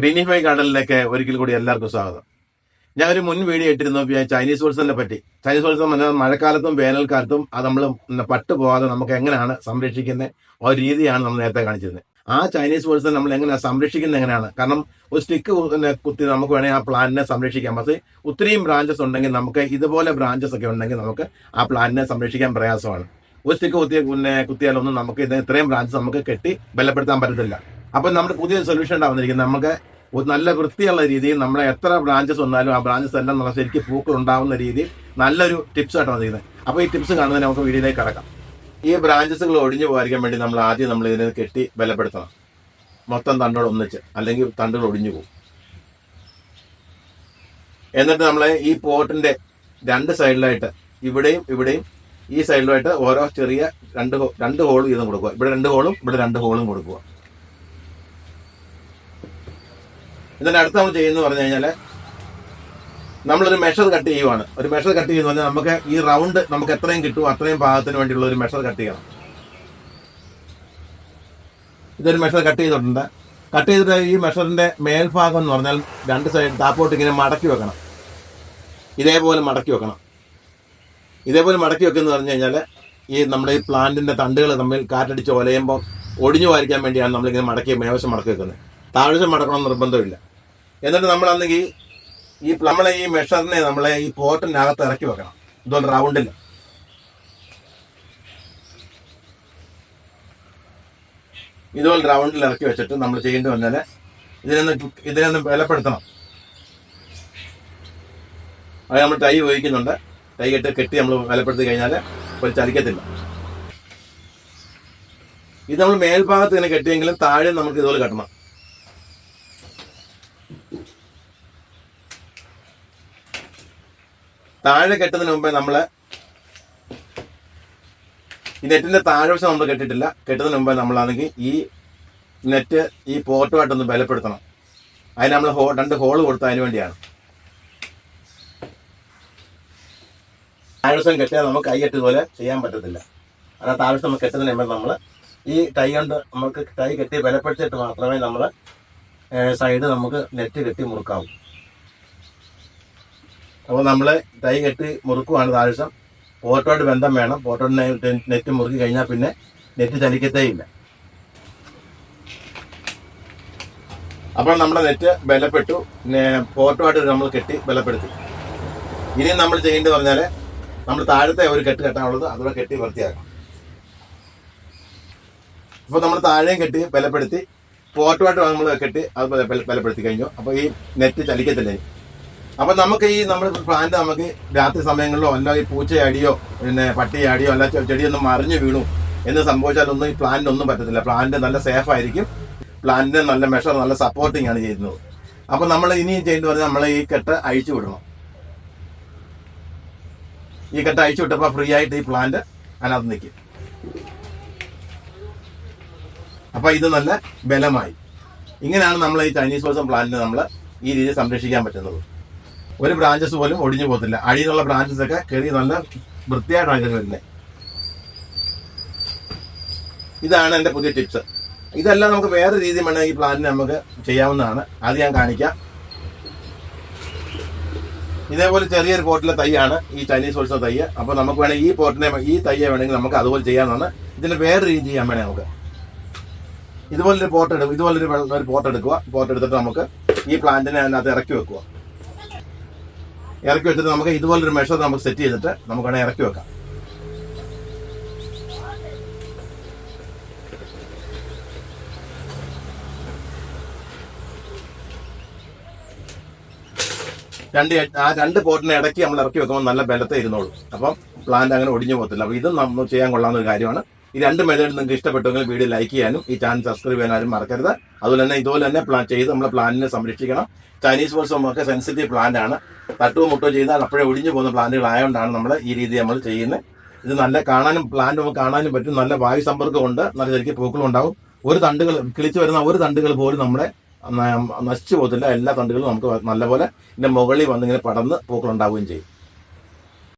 Greenify ഗാർഡനിലേക്ക് ഒരിക്കൽ കൂടി എല്ലാവർക്കും സ്വാഗതം. ഞാൻ ഒരു മുൻ വീഡിയോ ഇട്ടിരുന്നു ചൈനീസ് വോൾസിനെ പറ്റി. ചൈനീസ് വോൾസ് പറഞ്ഞാൽ മഴക്കാലത്തും വേനൽക്കാലത്തും അത് നമ്മൾ പട്ട് പോകാതെ നമുക്ക് എങ്ങനെയാണ് സംരക്ഷിക്കുന്ന? ഒരു രീതിയാണ് നമ്മൾ നേരത്തെ കാണിച്ചിരുന്നത് ആ ചൈനീസ് വോൾസിനെ നമ്മൾ എങ്ങനെയാണ് സംരക്ഷിക്കുന്നത് എങ്ങനെയാണ്? കാരണം ഒരു സ്റ്റിക്ക് കുത്തി നമുക്ക് വേണമെങ്കിൽ ആ പ്ലാന്റിനെ സംരക്ഷിക്കാം. പക്ഷേ ഒത്തിരിയും ബ്രാഞ്ചസ് ഉണ്ടെങ്കിൽ നമുക്ക് ഇതുപോലെ ബ്രാഞ്ചസ് ഒക്കെ ഉണ്ടെങ്കിൽ നമുക്ക് ആ പ്ലാന്റിനെ സംരക്ഷിക്കാൻ പ്രയാസമാണ്. ഒരു സ്റ്റിക്ക് കുത്തിയ കുത്തിയാലൊന്നും നമുക്ക് ഇത് ഇത്രയും ബ്രാഞ്ചസ് നമുക്ക് കെട്ടി ബലപ്പെടുത്താൻ പറ്റത്തില്ല. അപ്പൊ നമ്മുടെ പുതിയ സൊല്യൂഷൻ ഉണ്ടാവുന്നിരിക്കുന്നത് നമുക്ക് നല്ല വൃത്തിയുള്ള രീതിയിൽ നമ്മളെ എത്ര ബ്രാഞ്ചസ് വന്നാലും ആ ബ്രാഞ്ചസ് എല്ലാം നല്ല ശരിക്കും പൂക്കൾ ഉണ്ടാവുന്ന രീതിയിൽ നല്ലൊരു ടിപ്സ് ആയിട്ടാണ് വന്നിരിക്കുന്നത്. അപ്പോൾ ഈ ടിപ്സ് കാണുന്നതിന് നമുക്ക് വീഡിയോയിലേക്ക് കടക്കാം. ഈ ബ്രാഞ്ചസുകൾ ഒഴിഞ്ഞു പോകാതിരിക്കാൻ വേണ്ടി നമ്മൾ ആദ്യം നമ്മൾ ഇതിനെ കെട്ടി ബലപ്പെടുത്തണം. മൊത്തം തണ്ടുകൾ ഒന്നിച്ച് അല്ലെങ്കിൽ തണ്ടുകൾ ഒടിഞ്ഞു പോകും. എന്നിട്ട് നമ്മൾ ഈ പോട്ടിന്റെ രണ്ട് സൈഡിലായിട്ട് ഇവിടെയും ഇവിടെയും ഈ സൈഡിലായിട്ട് ഓരോ ചെറിയ രണ്ട് രണ്ട് ഹോൾ വീതം കൊടുക്കുക. ഇവിടെ രണ്ട് ഹോളും ഇവിടെ രണ്ട് ഹോളും കൊടുക്കുക. ഇതിന്റെ അടുത്ത് നമ്മൾ ചെയ്യുന്നത് പറഞ്ഞു കഴിഞ്ഞാൽ നമ്മളൊരു മെഷർ കട്ട് ചെയ്യുവാണ്. ഒരു മെഷർ കട്ട് ചെയ്യുന്ന പറഞ്ഞാൽ നമുക്ക് ഈ റൗണ്ട് നമുക്ക് എത്രയും കിട്ടും അത്രയും ഭാഗത്തിന് വേണ്ടിയുള്ള ഒരു മെഷർ കട്ട് ചെയ്യണം. ഇതൊരു മെഷർ കട്ട് ചെയ്തിട്ടുണ്ട്. കട്ട് ചെയ്തിട്ട് ഈ മെഷറിന്റെ മേൽഭാഗം എന്ന് പറഞ്ഞാൽ രണ്ട് സൈഡ് താപ്പോട്ട് ഇങ്ങനെ മടക്കി വെക്കണം. ഇതേപോലെ മടക്കി വെക്കണം. ഇതേപോലെ മടക്കി വെക്കുന്ന പറഞ്ഞു കഴിഞ്ഞാൽ ഈ നമ്മുടെ ഈ പ്ലാന്റിന്റെ തണ്ടുകൾ തമ്മിൽ കാറ്റടിച്ച് ഒലയുമ്പോൾ ഒടിഞ്ഞു വാരിക്കാൻ വേണ്ടിയാണ് നമ്മളിങ്ങനെ മടക്കി മേവശം മടക്കി വെക്കുന്നത്. താഴ്ച മടക്കണം നിർബന്ധമില്ല. എന്നിട്ട് നമ്മളാണെങ്കിൽ ഈ നമ്മളെ ഈ മെഷറിനെ നമ്മളെ ഈ പോട്ടിനകത്ത് ഇറക്കി വെക്കണം. ഇതുപോലെ റൗണ്ടിൽ ഇതുപോലെ റൗണ്ടിൽ ഇറക്കി വെച്ചിട്ട് നമ്മൾ ചെയ്യേണ്ടി വന്നാൽ ഇതിനൊന്ന് ഇതിനൊന്ന് ബലപ്പെടുത്തണം. അത് നമ്മൾ ടൈ ഉപയോഗിക്കുന്നുണ്ട്. ടൈ ഇട്ട് കെട്ടി നമ്മൾ ബലപ്പെടുത്തി കഴിഞ്ഞാൽ ഒരു ചലിക്കത്തില്ല. ഇത് നമ്മൾ മേൽഭാഗത്ത് ഇങ്ങനെ കെട്ടിയെങ്കിലും താഴെ നമുക്ക് ഇതുപോലെ കെട്ടണം. താഴെ കെട്ടുന്നതിന് മുമ്പേ നമ്മൾ ഈ നെറ്റിന്റെ താഴ്വശം നമ്മൾ കെട്ടിട്ടില്ല. കെട്ടുന്നതിന് മുമ്പേ നമ്മളാണെങ്കിൽ ഈ നെറ്റ് ഈ പോർട്ടുമായിട്ടൊന്ന് ബലപ്പെടുത്തണം. അതിന് നമ്മൾ ഹോ രണ്ട് ഹോൾ കൊടുത്ത അതിന് വേണ്ടിയാണ്. താഴ്വശം കെട്ടിയാൽ നമുക്ക് കൈകെട്ട് പോലെ ചെയ്യാൻ പറ്റത്തില്ല. ആ താഴ്വശം നമ്മൾ കെട്ടുന്നതിന് മുമ്പേ നമ്മൾ ഈ ടൈ കൊണ്ട് നമുക്ക് ടൈ കെട്ടി ബലപ്പെടുത്തിയിട്ട് മാത്രമേ നമ്മൾ സൈഡ് നമുക്ക് നെറ്റ് കെട്ടി മുറുക്കാവൂ. അപ്പോൾ നമ്മൾ തൈ കെട്ടി മുറുക്കുവാണ് താഴ്ചം പോട്ടോട് ബന്ധം വേണം. പോട്ടോട് നെറ്റ് മുറുക്കി കഴിഞ്ഞാൽ പിന്നെ നെറ്റ് ചലിക്കത്തേ ഇല്ല. അപ്പോൾ നമ്മുടെ നെറ്റ് ബലപ്പെട്ടു. പോട്ടോട്ട് നമ്മൾ കെട്ടി ബലപ്പെടുത്തി. ഇനി നമ്മൾ ചെയ്യേണ്ടത് പറഞ്ഞാൽ നമ്മൾ താഴത്തെ ഒരു കെട്ട് കെട്ടാനുള്ളത് അതുകൂടെ കെട്ടി വൃത്തിയാക്കണം. അപ്പോൾ നമ്മൾ താഴെയും കെട്ടി ബലപ്പെടുത്തി. പോട്ടുമായിട്ട് നമ്മൾ കെട്ടി അത് ബല- ബല- ബലപ്പെടുത്തി കഴിഞ്ഞു. അപ്പോൾ ഈ നെറ്റ് ചലിക്കത്തില്ല. അപ്പൊ നമുക്ക് ഈ നമ്മൾ പ്ലാന്റ് നമുക്ക് രാത്രി സമയങ്ങളിലോ അല്ല ഈ പൂച്ചയടിയോ പിന്നെ പട്ടിയടിയോ അല്ല ചെടിയൊന്നും മറിഞ്ഞു വീണു എന്ന് സംഭവിച്ചാലൊന്നും ഈ പ്ലാന്റ് ഒന്നും പറ്റത്തില്ല. പ്ലാന്റ് നല്ല സേഫ് ആയിരിക്കും. പ്ലാന്റിന് നല്ല മെഷർ നല്ല സപ്പോർട്ടിങ് ആണ് ചെയ്യുന്നത്. അപ്പൊ നമ്മൾ ഇനിയും ചെയ്യേണ്ടത് പറഞ്ഞാൽ നമ്മൾ ഈ കെട്ട് അഴിച്ചു വിടണം. ഈ കെട്ട് അഴിച്ചു വിട്ടപ്പോൾ ഫ്രീ ആയിട്ട് ഈ പ്ലാന്റ് അതിനകത്ത് നിൽക്കും. അപ്പൊ ഇത് നല്ല ബലമായി. ഇങ്ങനെയാണ് നമ്മൾ ഈ ചൈനീസ് ബോസം പ്ലാന്റിനെ നമ്മൾ ഈ രീതിയിൽ സംരക്ഷിക്കാൻ പറ്റുന്നത്. ഒരു ബ്രാഞ്ചസ് പോലും ഒടിഞ്ഞു പോകത്തില്ല. അടിയിലുള്ള ബ്രാഞ്ചസ് ഒക്കെ കയറി നല്ല വൃത്തിയായിട്ടാണ് ഇതിന് വരുന്നത് ഇതാണ് എന്റെ പുതിയ ടിപ്സ് ഇതെല്ലാം നമുക്ക് വേറെ രീതി വേണമെങ്കിൽ ഈ പ്ലാന്റിന് നമുക്ക് ചെയ്യാവുന്നതാണ്. അത് ഞാൻ കാണിക്കാം. ഇതേപോലെ ചെറിയൊരു പോട്ടിലെ തൈയാണ് ഈ ചൈനീസ് ഹോൾസോ തൈ. അപ്പോൾ നമുക്ക് വേണമെങ്കിൽ ഈ പോട്ടിനെ ഈ തയ്യെ വേണമെങ്കിൽ നമുക്ക് അതുപോലെ ചെയ്യാവുന്നതാണ്. ഇതിന് വേറെ രീതി ചെയ്യാൻ വേണേ നമുക്ക്. ഇതുപോലൊരു പോട്ട് എടുക്കും ഇതുപോലൊരു ഒരു എടുക്കുക പോട്ട് എടുത്തിട്ട് നമുക്ക് ഈ പ്ലാന്റിനെ അതിനകത്ത് ഇറക്കി വെക്കുക. ഇറക്കി വെച്ചിട്ട് നമുക്ക് ഇതുപോലൊരു മെഷർ നമുക്ക് സെറ്റ് ചെയ്തിട്ട് നമുക്ക് വേണേൽ ഇറക്കി വെക്കാം. രണ്ട് ആ രണ്ട് പോട്ടിനെ ഇടയ്ക്ക് നമ്മൾ ഇറക്കി വെക്കുമ്പോൾ നല്ല ബലത്തെ ഇരുന്നോളൂ. അപ്പം പ്ലാന്റ് അങ്ങനെ ഒടിഞ്ഞു പോകത്തില്ല. അപ്പൊ ഇതും നമ്മൾ ചെയ്യാൻ കൊള്ളാവുന്ന ഒരു കാര്യമാണ്. ഈ രണ്ട് മെത്തേഡ് നിങ്ങൾക്ക് ഇഷ്ടപ്പെട്ടെങ്കിൽ വീഡിയോ ലൈക്ക് ചെയ്യാനും ഈ ചാനൽ സബ്സ്ക്രൈബ് ചെയ്യാനും മറക്കരുത്. അതുപോലെ തന്നെ ഇതുപോലെ തന്നെ പ്ലാൻ ചെയ്ത് നമ്മുടെ പ്ലാനിനെ സംരക്ഷിക്കണം. ചൈനീസ് ബോൾസും ഒക്കെ സെൻസിറ്റീവ് പ്ലാന്റ് ആണ്. തട്ടുകയോ മുട്ടോ ചെയ്താൽ അപ്പോഴേ ഒടിഞ്ഞു പോകുന്ന പ്ലാന്റുകൾ ആയതുകൊണ്ടാണ് നമ്മൾ ഈ രീതി നമ്മൾ ചെയ്യുന്നത്. ഇത് നല്ല കാണാനും പ്ലാൻ നമുക്ക് കാണാനും പറ്റും. നല്ല വായു സമ്പർക്കം ഉണ്ട്. നല്ല ശരിക്കും പൂക്കളും ഉണ്ടാവും. ഒരു തണ്ടുകൾ കിളിച്ചു വരുന്ന ഒരു തണ്ടുകൾ പോലും നമ്മുടെ നശിച്ചു പോകത്തില്ല. എല്ലാ തണ്ടുകളും നമുക്ക് നല്ലപോലെ ഇതിന്റെ മുകളിൽ വന്നിങ്ങനെ പടർന്ന് പൂക്കളുണ്ടാവുകയും ചെയ്യും.